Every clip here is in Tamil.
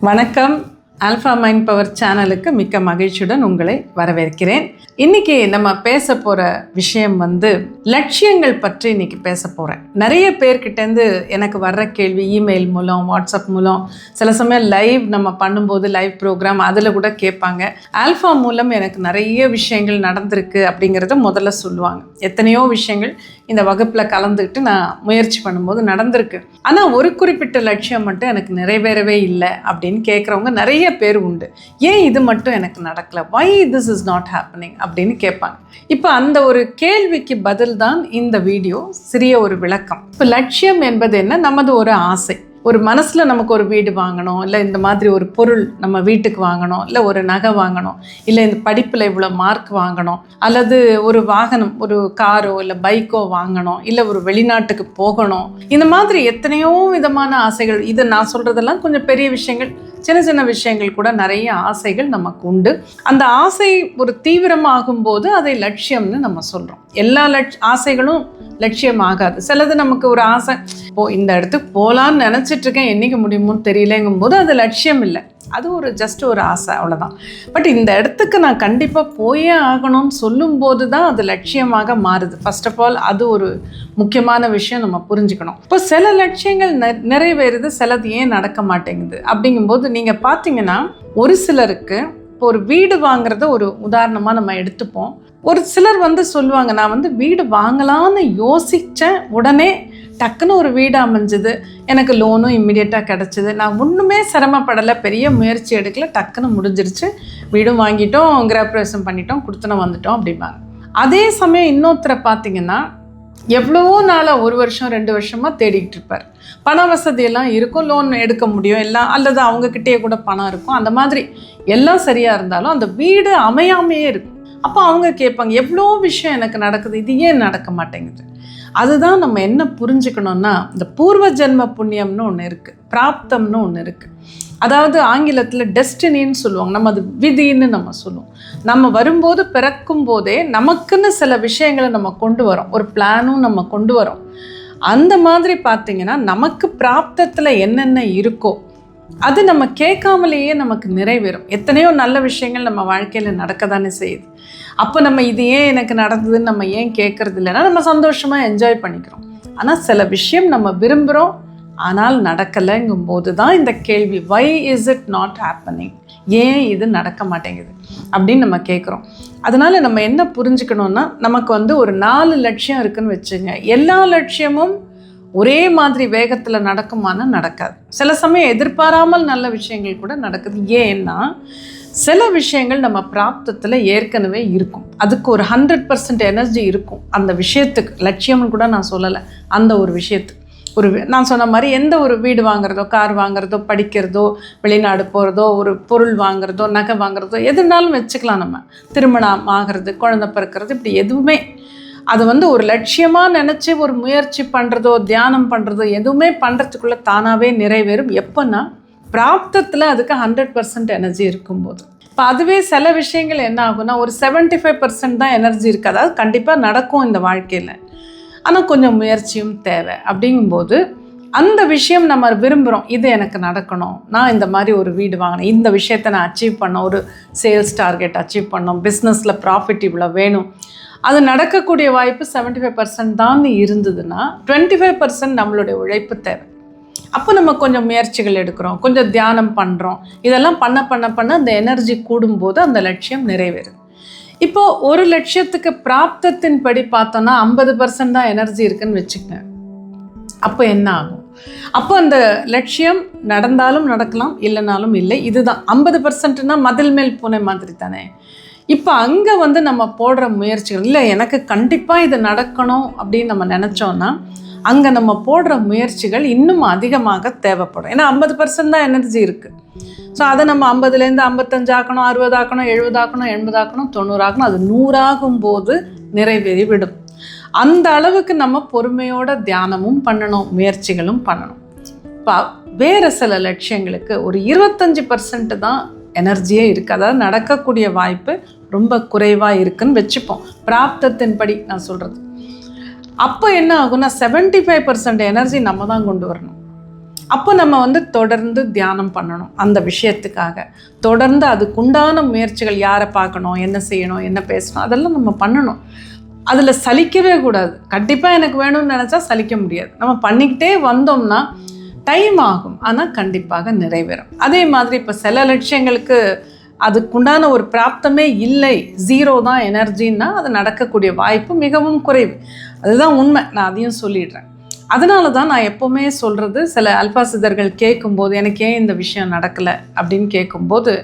வணக்கம். ஆல்ஃபா மைண்ட் பவர் சேனலுக்கு மிக்க மகிழ்ச்சியுடன் உங்களை வரவேற்கிறேன். இன்னைக்கு நம்ம பேச போகிற விஷயம் வந்து லட்சியங்கள் பற்றி இன்னைக்கு பேச போகிறேன் நிறைய பேர்கிட்டேருந்து எனக்கு வர்ற கேள்வி இமெயில் மூலம் வாட்ஸ்அப் மூலம் சில சமயம் லைவ் நம்ம பண்ணும்போது லைவ் ப்ரோக்ராம் அதில் கூட கேட்பாங்க. ஆல்ஃபா மூலம் எனக்கு நிறைய விஷயங்கள் நடந்திருக்கு அப்படிங்கிறத முதல்ல சொல்லுவாங்க. எத்தனையோ விஷயங்கள் இந்த வகுப்பில் கலந்துக்கிட்டு நான் முயற்சி பண்ணும்போது நடந்திருக்கு. ஆனால் ஒரு குறிப்பிட்ட லட்சியம் மட்டும் எனக்கு நிறைவேறவே இல்லை அப்படின்னு கேட்குறவங்க நிறைய பேர் உண்டு. ஏன் இது மட்டும் எனக்கு நடக்கல? Why this is not happening அப்படின்னு கேட்பாங்க. இப்போ அந்த ஒரு கேள்விக்கு பதில் தான் இந்த வீடியோ சிறிய ஒரு விளக்கம். இப்போ லட்சியம் என்பது என்ன? நமது ஒரு ஆசை. ஒரு மனசில் நமக்கு ஒரு வீடு வாங்கணும் இல்லை இந்த மாதிரி ஒரு பொருள் நம்ம வீட்டுக்கு வாங்கணும் இல்லை ஒரு நகை வாங்கணும் இல்லை இந்த படிப்பில் இவ்வளோ மார்க் வாங்கணும் அல்லது ஒரு வாகனம் ஒரு காரோ இல்லை பைக்கோ வாங்கணும் இல்லை ஒரு வெளிநாட்டுக்கு போகணும். இந்த மாதிரி எத்தனையோ விதமான ஆசைகள். இது நான் சொல்கிறதெல்லாம் கொஞ்சம் பெரிய விஷயங்கள். சின்ன சின்ன விஷயங்கள் கூட நிறைய ஆசைகள் நமக்கு உண்டு. அந்த ஆசை ஒரு தீவிரமாகும் போது அதை லட்சியம்னு நம்ம சொல்கிறோம் எல்லா லட்ச ஆசைகளும் லட்சியம் ஆகாது சிலது நமக்கு ஒரு ஆசை இப்போ இந்த இடத்துக்கு போகலான்னு நினச்சிட்ருக்கேன் என்றைக்கு முடியுமோன்னு தெரியலங்கும் போது அது லட்சியம் இல்லை அது ஒரு ஜஸ்ட் ஒரு ஆசை அவ்வளோதான் பட் இந்த இடத்துக்கு நான் கண்டிப்பாக போயே ஆகணும்னு சொல்லும்போது தான் அது லட்சியமாக மாறுது. ஃபர்ஸ்ட் ஆஃப் ஆல் அது ஒரு முக்கியமான விஷயம் நம்ம புரிஞ்சுக்கணும். இப்போ சில லட்சியங்கள் நெ- நிறைவேறுது சிலது ஏன் நடக்க மாட்டேங்குது? அப்படிங்கும்போது நீங்கள் பார்த்தீங்கன்னா ஒரு சிலருக்கு இப்போ ஒரு வீடு வாங்குறத ஒரு உதாரணமாக நம்ம எடுத்துப்போம். ஒரு சிலர் வந்து சொல்லுவாங்க நான் வந்து வீடு வாங்கலான்னு யோசித்தேன் உடனே டக்குன்னு ஒரு வீடு அமைஞ்சது. எனக்கு லோனும் இம்மிடியட்டாக கிடச்சிது. நான் ஒன்றுமே சிரமப்படலை. பெரிய முயற்சி எடுக்கல. டக்குன்னு முடிஞ்சிருச்சு. வீடும் வாங்கிட்டோம் கிரகப்பிரவேசம் பண்ணிட்டோம். கொடுத்துன வந்துட்டோம் அப்படிம்பாங்க. அதே சமயம் இன்னொருத்தரை பார்த்தீங்கன்னா எவ்வளவோ நாளாக ஒரு வருஷம் ரெண்டு வருஷமாக தேடிக்கிட்டு இருப்பார். பண வசதியெல்லாம் இருக்கும். லோன் எடுக்க முடியும். எல்லாம் அல்லது அவங்கக்கிட்டேயே கூட பணம் இருக்கும். அந்த மாதிரி எல்லாம் சரியாக இருந்தாலும் அந்த வீடு அமையாமையே இருக்கும். அப்போ அவங்க கேட்பாங்க எவ்வளோ விஷயம் எனக்கு நடக்குது. இது ஏன் நடக்க மாட்டேங்குது? அதுதான் நம்ம என்ன புரிஞ்சுக்கணும்னா இந்த பூர்வ ஜென்ம புண்ணியம்னு ஒன்று இருக்குது பிராப்தம்னு ஒன்று இருக்குது அதாவது ஆங்கிலத்தில் டெஸ்டினின்னு சொல்லுவாங்க நம்ம அது விதின்னு நம்ம சொல்லுவோம். நம்ம வரும்போது பிறக்கும் போதே நமக்குன்னு சில விஷயங்களை நம்ம கொண்டு வரோம். ஒரு பிளானும் நம்ம கொண்டு வரோம். அந்த மாதிரி பார்த்திங்கன்னா நமக்கு பிராப்தத்தில் என்னென்ன இருக்கோ அது நம்ம கேட்காமலேயே நமக்கு நிறைவேறும். எத்தனையோ நல்ல விஷயங்கள் நம்ம வாழ்க்கையில் நடக்க தானே செய்யுது. அப்போ நம்ம இது ஏன் எனக்கு நடந்ததுன்னு நம்ம ஏன் கேட்குறது இல்லைன்னா நம்ம சந்தோஷமாக என்ஜாய் பண்ணிக்கிறோம். ஆனால் சில விஷயம் நம்ம விரும்புகிறோம் ஆனால் நடக்கலைங்கும் போது தான் இந்த கேள்வி why is it not happening ஏன் இது நடக்க மாட்டேங்குது? அப்படின்னு நம்ம கேட்குறோம். அதனால் நம்ம என்ன புரிஞ்சுக்கணுன்னா நமக்கு வந்து ஒரு நாலு லட்சியம் இருக்குதுன்னு வச்சுங்க. எல்லா லட்சியமும் ஒரே மாதிரி வேகத்தில் நடக்குமானா நடக்காது. சில சமயம் எதிர்பாராமல் நல்ல விஷயங்கள் கூட நடக்குது. ஏன்னா சில விஷயங்கள் நம்ம பிராப்தத்தில் ஏற்கனவே இருக்கும். அதுக்கு ஒரு ஹண்ட்ரட் பர்சன்ட் எனர்ஜி இருக்கும். அந்த விஷயத்துக்கு லட்சியம்னு கூட நான் சொல்லலை. அந்த ஒரு விஷயத்துக்கு. ஒரு நான் சொன்ன மாதிரி எந்த ஒரு வீடு வாங்குறதோ கார் வாங்குறதோ படிக்கிறதோ வெளிநாடு போகிறதோ ஒரு பொருள் வாங்குறதோ நகை வாங்குறதோ எதுனாலும் வச்சுக்கலாம் நம்ம. திருமணம் ஆகிறது குழந்தை பிறக்கிறது இப்படி எதுவுமே அது வந்து ஒரு லட்சியமாக நினச்சி ஒரு முயற்சி பண்ணுறதோ தியானம் பண்ணுறதோ எதுவுமே பண்ணுறதுக்குள்ளே தானாகவே நிறைவேறும். எப்போன்னா பிராப்தத்தில் அதுக்கு ஹண்ட்ரட் பர்சன்ட் எனர்ஜி இருக்கும்போது. இப்போ அதுவே சில விஷயங்கள் என்ன ஆகும்னா ஒரு 75% ஃபைவ் பர்சன்ட் தான் எனர்ஜி இருக்குது அதாவது கண்டிப்பாக நடக்கும் இந்த வாழ்க்கையில். ஆனால் கொஞ்சம் முயற்சியும் தேவை. அப்படிங்கும்போது அந்த விஷயம் நம்ம விரும்புகிறோம் இது எனக்கு நடக்கணும். நான் இந்த மாதிரி ஒரு வீடு வாங்கினேன். இந்த விஷயத்தை நான் அச்சீவ் பண்ணோம் ஒரு சேல்ஸ் டார்கெட் அச்சீவ் பண்ணோம் பிஸ்னஸில் ப்ராஃபிட் இவ்வளோ வேணும். அது நடக்கக்கூடிய வாய்ப்பு 75% ஃபைவ் பர்சன்ட் தான் இருந்ததுன்னா டுவெண்ட்டி ஃபைவ் பர்சன்ட் நம்மளுடைய உழைப்பு தேவை. அப்போ நம்ம கொஞ்சம் முயற்சிகள் எடுக்கிறோம் கொஞ்சம் தியானம் பண்ணுறோம் இதெல்லாம் பண்ண பண்ண பண்ண அந்த எனர்ஜி கூடும்போது அந்த லட்சியம் நிறைவேறுது இப்போது ஒரு லட்சியத்துக்கு பிராப்தத்தின் படி பார்த்தோன்னா ஐம்பது பர்சன்ட் தான் எனர்ஜி இருக்குன்னு வச்சுக்கங்க. அப்போ என்ன ஆகும்? அப்போ அந்த லட்சியம் நடந்தாலும் நடக்கலாம் இல்லைனாலும் இல்லை. இதுதான். ஐம்பது பர்சன்ட்னா மதில் மேல் பூனை மாதிரி தானே? இப்போ அங்கே வந்து நம்ம போடுற முயற்சிகள் இல்லை எனக்கு கண்டிப்பாக இது நடக்கணும் அப்படின்னு நம்ம நினச்சோன்னா அங்கே நம்ம போடுற முயற்சிகள் இன்னும் அதிகமாக தேவைப்படும். ஏன்னா ஐம்பது பர்சன்ட் தான் எனர்ஜி இருக்குது ஸோ அதை நம்ம ஐம்பதுலேருந்து ஐம்பத்தஞ்சு ஆக்கணும் அறுபது ஆக்கணும் எழுபது ஆக்கணும் எண்பது ஆக்கணும் தொண்ணூறு ஆக்கணும் அது நூறாகும் போது நிறைவேறி விடும். அந்த அளவுக்கு நம்ம பொறுமையோட தியானமும் பண்ணணும் முயற்சிகளும் பண்ணணும். இப்போ வேறு சில லட்சியங்களுக்கு ஒரு இருபத்தஞ்சி பர்சன்ட் தான் எனர்ஜியே இருக்குது அதாவது நடக்கக்கூடிய வாய்ப்பு ரொம்ப குறைவாக இருக்குன்னு வச்சுப்போம். பிராப்தத்தின்படி நான் சொல்கிறது அப்போ என்ன ஆகும்னா 75% ஃபைவ் பர்சன்ட் எனர்ஜி நம்ம தான் கொண்டு வரணும். அப்போ நம்ம வந்து தொடர்ந்து தியானம் பண்ணணும் அந்த விஷயத்துக்காக. தொடர்ந்து அதுக்குண்டான முயற்சிகள் யாரை பார்க்கணும் என்ன செய்யணும் என்ன பேசணும் அதெல்லாம் நம்ம பண்ணணும். அதில் சலிக்கவே கூடாது. கண்டிப்பாக எனக்கு வேணும்னு நினச்சா சலிக்க முடியாது. நம்ம பண்ணிக்கிட்டே வந்தோம்னா டைம் ஆகும். ஆனால் கண்டிப்பாக நிறைவேறும். அதே மாதிரி இப்போ சில லட்சியங்களுக்கு அதுக்குண்டான ஒரு பிராப்தமே இல்லை. ஜீரோ தான் எனர்ஜின்னா அது நடக்கக்கூடிய வாய்ப்பு மிகவும் குறைவு. அதுதான் உண்மை. நான் அதையும் சொல்லிடுறேன். அதனால தான் நான் எப்போவுமே சொல்கிறது சில அல்பா சிதர்கள் கேட்கும்போது எனக்கு ஏன் இந்த விஷயம் நடக்கலை? அப்படின்னு கேட்கும்போது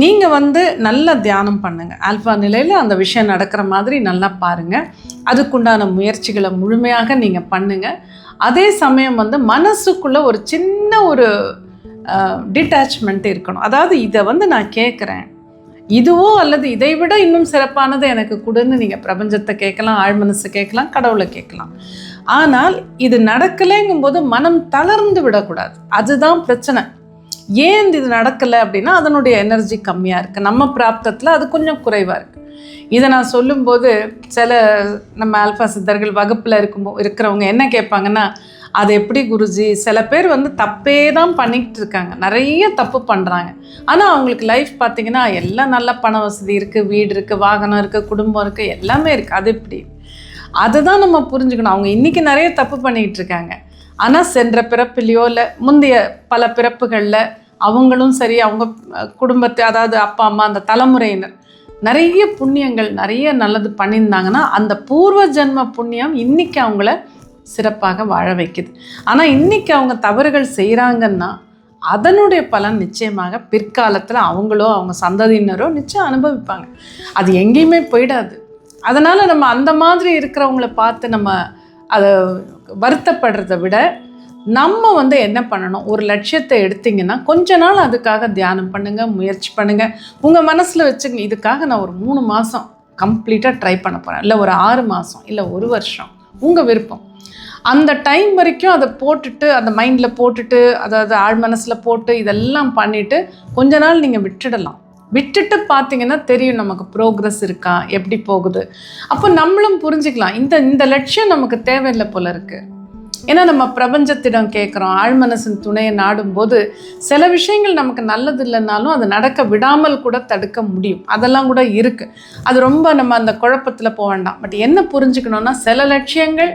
நீங்கள் வந்து நல்லா தியானம் பண்ணுங்கள் ஆல்ஃபா நிலையில் அந்த விஷயம் நடக்கிற மாதிரி நல்லா பாருங்கள் அதுக்குண்டான முயற்சிகளை முழுமையாக நீங்கள் பண்ணுங்கள் அதே சமயம் வந்து மனசுக்குள்ளே ஒரு சின்ன ஒரு டிட்டாச்மெண்ட் இருக்கணும். அதாவது இதை வந்து நான் கேட்குறேன் இதுவோ அல்லது இதை விட இன்னும் சிறப்பானது எனக்கு கொடுன்னு நீங்கள் பிரபஞ்சத்தை கேட்கலாம் ஆழ்மனசு கேட்கலாம் கடவுளை கேட்கலாம். ஆனால் இது நடக்கலைங்கும்போது மனம் தளர்ந்து விடக்கூடாது. அதுதான் பிரச்சனை. ஏன் இது நடக்கலை அப்படின்னா அதனுடைய எனர்ஜி கம்மியாக இருக்குது நம்ம பிராப்தத்தில் அது கொஞ்சம் குறைவாக இருக்குது இதை நான் சொல்லும்போது சில நம்ம ஆல்ஃபா சித்தர்கள் வகுப்பில் இருக்கும் இருக்கிறவங்க என்ன கேட்பாங்கன்னா அது எப்படி குருஜி? சில பேர் வந்து தப்பே தான் பண்ணிக்கிட்டு இருக்காங்க நிறைய தப்பு பண்ணுறாங்க ஆனால் அவங்களுக்கு லைஃப் பார்த்திங்கன்னா எல்லாம் நல்ல பண வசதி இருக்குது வீடு இருக்குது வாகனம் இருக்குது குடும்பம் இருக்குது எல்லாமே இருக்குது அது எப்படி? அதுதான் நம்ம புரிஞ்சுக்கணும். அவங்க இன்றைக்கி நிறைய தப்பு பண்ணிக்கிட்டு இருக்காங்க ஆனால் சென்ற பிறப்பிலையோ இல்லை முந்தைய பல பிறப்புகளில் அவங்களும் சரி அவங்க குடும்பத்தை அதாவது அப்பா அம்மா அந்த தலைமுறையினர் நிறைய புண்ணியங்கள் நிறைய நல்லது பண்ணியிருந்தாங்கன்னா அந்த பூர்வ ஜென்ம புண்ணியம் இன்றைக்கி அவங்கள சிறப்பாக வாழ வைக்குது. ஆனால் இன்றைக்கி அவங்க தவறுகள் செய்கிறாங்கன்னா அதனுடைய பலன் நிச்சயமாக பிற்காலத்தில் அவங்களோ அவங்க சந்ததியினரோ நிச்சயம் அனுபவிப்பாங்க. அது எங்கேயுமே போயிடாது. அதனால் நம்ம அந்த மாதிரி இருக்கிறவங்கள பார்த்து நம்ம அதை வருத்தப்படுறத விட நம்ம வந்து என்ன பண்ணணும்? ஒரு லட்சியத்தை எடுத்திங்கன்னா கொஞ்ச நாள் அதுக்காக தியானம் பண்ணுங்கள் முயற்சி பண்ணுங்கள் உங்கள் மனசில் வச்சுங்க இதுக்காக நான் ஒரு மூணு மாதம் கம்ப்ளீட்டாக ட்ரை பண்ண போகிறேன் இல்லை ஒரு ஆறு மாதம் இல்லை ஒரு வருஷம். உங்கள் விருப்பம். அந்த டைம் வரைக்கும் அதை போட்டுட்டு அந்த மைண்டில் போட்டுட்டு அதாவது ஆழ் மனசில் போட்டு இதெல்லாம் பண்ணிவிட்டு கொஞ்ச நாள் நீங்கள் விட்டுடலாம். விட்டுட்டு பார்த்தீங்கன்னா தெரியும் நமக்கு ப்ரோக்ரஸ் இருக்கா எப்படி போகுது. அப்போ நம்மளும் புரிஞ்சுக்கலாம். இந்த இந்த லட்சியம் நமக்கு தேவையில்லை போல இருக்குது ஏன்னா நம்ம பிரபஞ்சத்திடம் கேட்குறோம் ஆழ்மனசின் துணையை நாடும்போது சில விஷயங்கள் நமக்கு நல்லது இல்லைனாலும் அது நடக்க விடாமல் கூட தடுக்க முடியும். அதெல்லாம் கூட இருக்குது அது ரொம்ப நம்ம அந்த குழப்பத்தில் போக வேண்டாம். பட் என்ன புரிஞ்சுக்கணுன்னா சில லட்சியங்கள்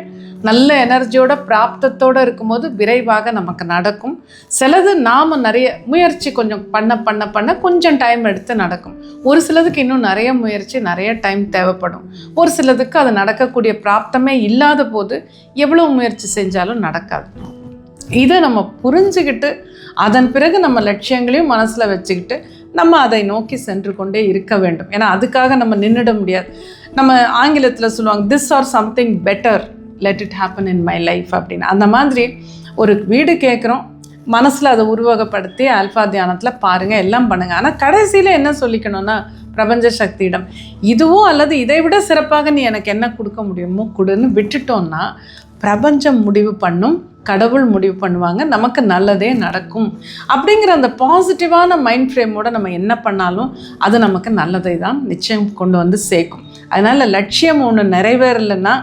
நல்ல எனர்ஜியோட பிராப்தத்தோடு இருக்கும்போது விரைவாக நமக்கு நடக்கும். சிலது நாம் நிறைய முயற்சி கொஞ்சம் பண்ண பண்ண பண்ண கொஞ்சம் டைம் எடுத்து நடக்கும். ஒரு சிலதுக்கு இன்னும் நிறைய முயற்சி நிறைய டைம் தேவைப்படும். ஒரு சிலதுக்கு அது நடக்கக்கூடிய பிராப்தமே இல்லாத போது எவ்வளோ முயற்சி செஞ்சாலும் நடக்காது. இதை நம்ம புரிஞ்சுக்கிட்டு அதன் பிறகு நம்ம லட்சியங்களையும் மனசில் வச்சுக்கிட்டு நம்ம அதை நோக்கி சென்று கொண்டே இருக்க வேண்டும். ஏன்னா அதுக்காக நம்ம நின்றுட முடியாது. நம்ம ஆங்கிலத்தில் சொல்லுவாங்க this are something better let it happen in my life அப்படின்னு அந்த மாதிரி ஒரு வீடு கேட்குறோம் மனசில் அதை உருவகப்படுத்தி அல்ஃபா தியானத்தில் பாருங்கள் எல்லாம் பண்ணுங்கள் ஆனால் கடைசியில் என்ன சொல்லிக்கணும்னா பிரபஞ்ச சக்தியிடம். இதுவும் அல்லது இதை விட சிறப்பாக நீ எனக்கு என்ன கொடுக்க முடியுமோ கொடுன்னு விட்டுட்டோம்னா பிரபஞ்சம் முடிவு பண்ணும் கடவுள் முடிவு பண்ணுவாங்க நமக்கு நல்லதே நடக்கும். அப்படிங்கிற அந்த பாசிட்டிவான மைண்ட் ஃப்ரேமோட நம்ம என்ன பண்ணாலும் அது நமக்கு நல்லதை தான் நிச்சயம் கொண்டு வந்து சேர்க்கும். அதனால் லட்சியம் ஒன்று நிறைவேறலைன்னா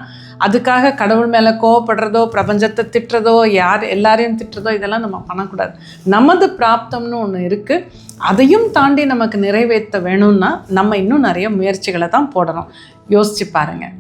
அதுக்காக கடவுள் மேலே கோவப்படுறதோ பிரபஞ்சத்தை திட்டுறதோ யார் எல்லாரையும் திட்டுறதோ இதெல்லாம் நம்ம பண்ணக்கூடாது. நமது பிராப்தம்னு ஒன்று இருக்குது அதையும் தாண்டி நமக்கு நிறைவேற்ற வேணும்னா நம்ம இன்னும் நிறைய முயற்சிகளை தான் போடணும். யோசிச்சு பாருங்கள்